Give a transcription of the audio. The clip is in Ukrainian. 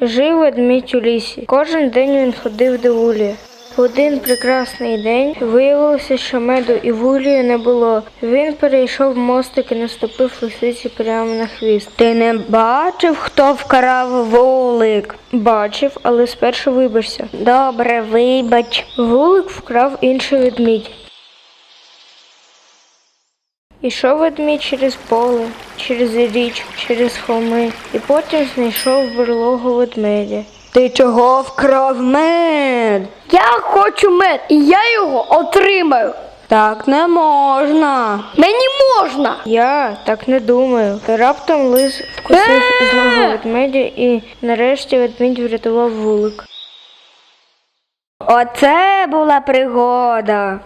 Жив ведмідь у лісі. Кожен день він ходив до вулі. В один прекрасний день виявилося, що меду і вулію не було. Він перейшов мостик і наступив лисиці прямо на хвіст. Ти не бачив, хто вкрав вулик? Бачив, але спершу вибачся. Добре, вибач. Вулик вкрав інший ведмідь. Ішов ведмідь через поле, через річ, через холми, і потім знайшов берлогу ведмедя. Ти чого вкрав мед? Я хочу мед, і я його отримаю. Так не можна. Мені можна. Я так не думаю. Раптом лис вкусив злого ведмедя і нарешті ведмідь врятував вулик. Оце була пригода.